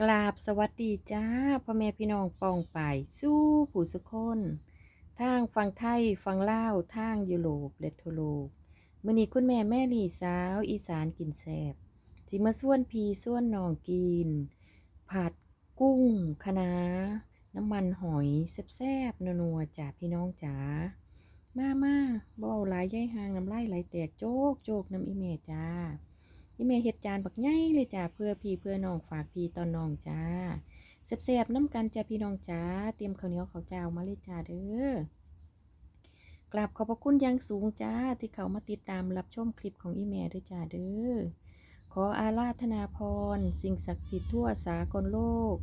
กราบสวัสดีจ้าพ่อแม่พี่น้องปองป่ายสู้ผู้สุคนทางฝั่งไทยฝั่งลาทางยุโรปและทั่วโลกมื้อนี้คุณแม่แม่หลีสาว อีสานกินแซ่บสิมาส่วนพีส่วนนองกิน ผัดกุ้งคะน้าน้ำมันหอยแซ่บๆนัวๆจ้าพี่น้องจ๋ามามาบ่เอาหลายย่ายหางน้ำไลายไหลแตกโจกโจกน้ำอีเมจ้า อีเมเฮ็ดจานบักใหญ่เลยจ้าเพื่อพี่เพื่อน้องฝากพี่ตอนน้องจ้าแซ่บๆน้ำกันจ้าพี่น้องจ้าเตรียมข้าวเหนียวข้าวเจ้ามาเลยจ้าเด้อกราบขอบพระคุณอยังสูงจ้าที่เขามาติดตามรับชมคลิปของอีเมด้วยจ้าเด้อขออาราธนาพร สิ่งศักดิ์สิทธิ์ทั่วสากลโลก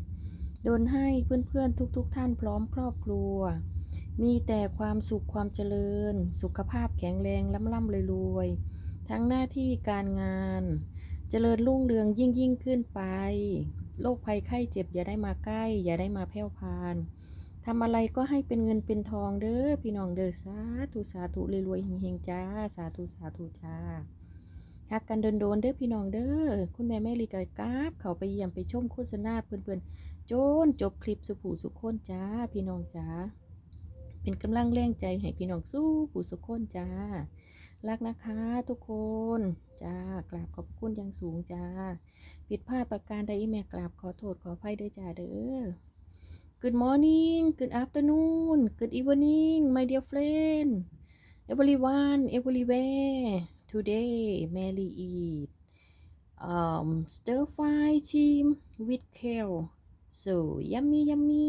โดนให้เพื่อนๆทุกๆทท่านพร้อมครอบครัว มีแต่ความสุขความเจริญ สุขภาพแข็งแรงล่ำล่ำรวยๆ ทั้งหน้าที่การงาน เจริญรุ่งเรืองยิ่งยิ่งขึ้นไปโรคภัยไข้เจ็บอย่าได้มาใกล้ อย่าได้มาแผ่พานทำอะไรก็ให้เป็นเงินเป็นทองเด้อพี่น้องเด้อสาธุสาธุรวยๆเฮงๆจ้า สาธุสาธุจ้าฮักกันโดนๆเด้อพี่น้องเด้อคุณแม่แม่ลีกากราบเขาไปเยี่ยมไปชมโฆษณาเพื่อนๆโจนจบคลิปสุผูสุขคนจ้า พี่น้องจ้าเป็นกำลังแรงใจให้พี่น้องสู้ผู้สุขคนจ้า รักนะคะทุกคนจ้ากราบขอบคุณอย่างสูงจ้าผิดพลาดประการใดอีแม่กราบขอโทษขออภัยด้วยจ้าเด้อ Good morning Good afternoon Good evening my dear friend everyone everywhere today Mary eat um stir fry chim with kale so yummy yummy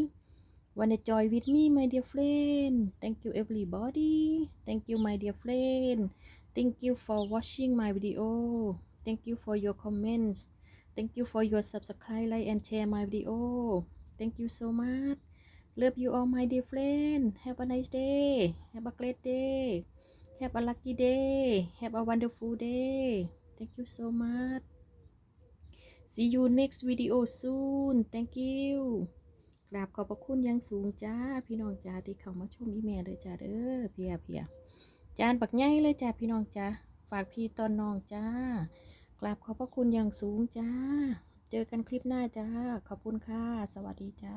wanna join with me my dear friend thank you everybody thank you my dear friend Thank you for watching my video. Thank you for your comments. Thank you for your subscribe, like and share my video. Thank you so much. Love you all my dear friend. Have a nice day. Have a great day. Have a lucky day. Have a wonderful day. Thank you so much. See you next video soon. Thank you. กราบขอบพระคุณยังสูงจ้า พี่น้องจ้าที่เข้ามาชมอีเมลเลยจ้าเด้อเพียเพียจานปักใหญ่เลยจ้าพี่น้องจ้าฝากพี่ตอนน้องจ้ากราบขอบพระคุณยังสูงจ้า เจอกันคลิปหน้าจ้า ขอบคุณค่ะ สวัสดีจ้า